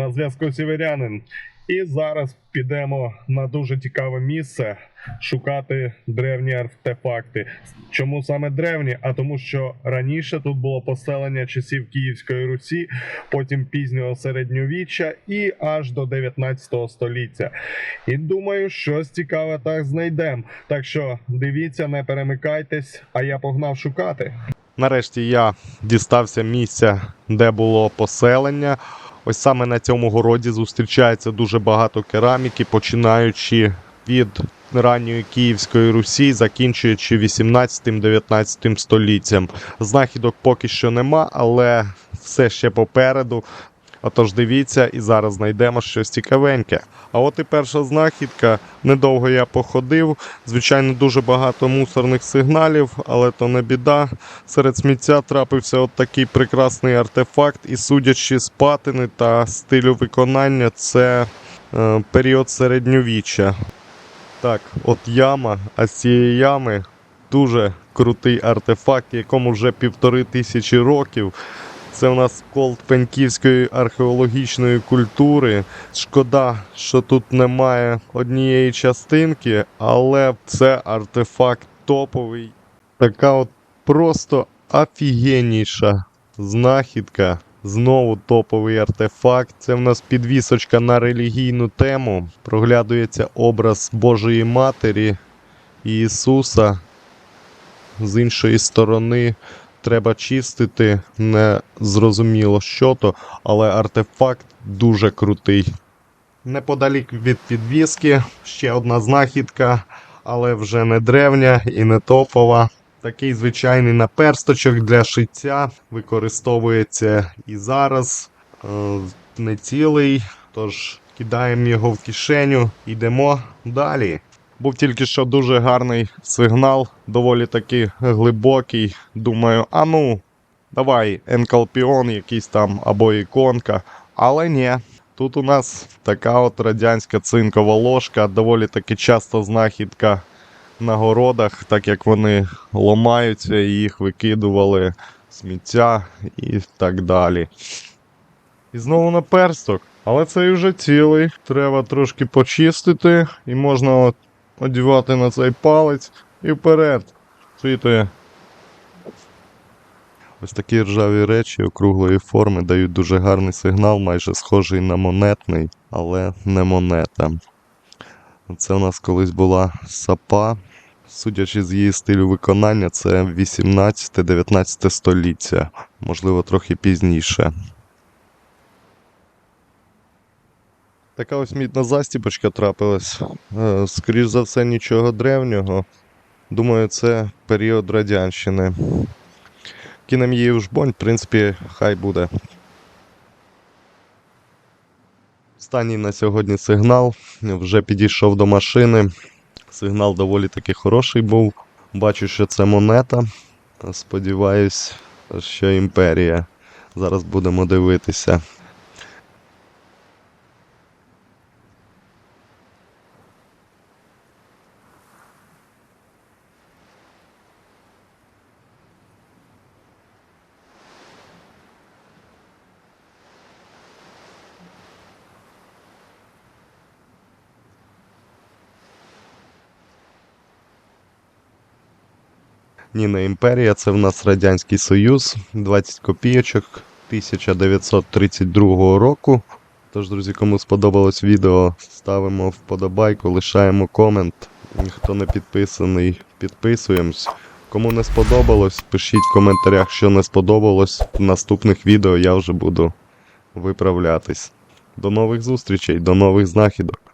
на зв'язку сіверянин. І зараз підемо на дуже цікаве місце шукати древні артефакти. Чому саме древні? А тому, що раніше тут було поселення часів Київської Русі, потім пізнього середньовіччя і аж до 19 століття. І думаю, щось цікаве так знайдемо. Так що дивіться, не перемикайтесь, а я погнав шукати. Нарешті я дістався місця, де було поселення. Ось саме на цьому городі зустрічається дуже багато кераміки, починаючи від ранньої Київської Русі, закінчуючи 18-19 століттям. Знахідок поки що нема, але все ще попереду. Отож дивіться, і зараз знайдемо щось цікавеньке. А от і перша знахідка. Недовго я походив. Звичайно, дуже багато мусорних сигналів, але то не біда. Серед сміття трапився от такий прекрасний артефакт, і судячи з патини та стилю виконання, це е, період середньовіччя. Так, от яма, а з цієї ями дуже крутий артефакт, якому вже півтори тисячі років. Це у нас колд пеньківської археологічної культури. Шкода, що тут немає однієї частинки, але це артефакт топовий. Така от просто офігенніша знахідка. Знову топовий артефакт. Це в нас підвісочка на релігійну тему. Проглядується образ Божої Матері Ісуса. З іншої сторони треба чистити, не зрозуміло що то, але артефакт дуже крутий. Неподалік від підвіски ще одна знахідка, але вже не древня і не топова. Такий звичайний наперсточок для шиття використовується і зараз. Е, Не цілий, тож кидаємо його в кишеню, йдемо далі. Був тільки що дуже гарний сигнал, доволі таки глибокий. Думаю, а ну, давай, енкалпіон якийсь там або іконка. Але ні, тут у нас така от радянська цинкова ложка, доволі таки часто знахідка на городах, так як вони ломаються і їх викидували сміття і так далі. І знову наперсток. Але цей вже цілий. Треба трошки почистити, і можна от одівати на цей палець і вперед. Світує. Ось такі ржаві речі округлої форми дають дуже гарний сигнал, майже схожий на монетний, але не монета. Це у нас колись була сапа. Судячи з її стилю виконання, це 18-19 століття, можливо, трохи пізніше. Така ось мідна застіпочка трапилась. Е, Скоріш за все, нічого древнього. Думаю, це період радянщини. Кинем її в жбонь, в принципі, хай буде. Останній на сьогодні сигнал. Вже підійшов до машини. Сигнал доволі таки хороший був. Бачу, що це монета. Сподіваюсь, що імперія. Зараз будемо дивитися. Ні, не імперія, це в нас Радянський Союз, 20 копійочок 1932 року. Тож, друзі, кому сподобалось відео, ставимо вподобайку, лишаємо комент. Хто не підписаний, підписуємось. Кому не сподобалось, пишіть в коментарях, що не сподобалось. В наступних відео я вже буду виправлятись. До нових зустрічей, до нових знахідок.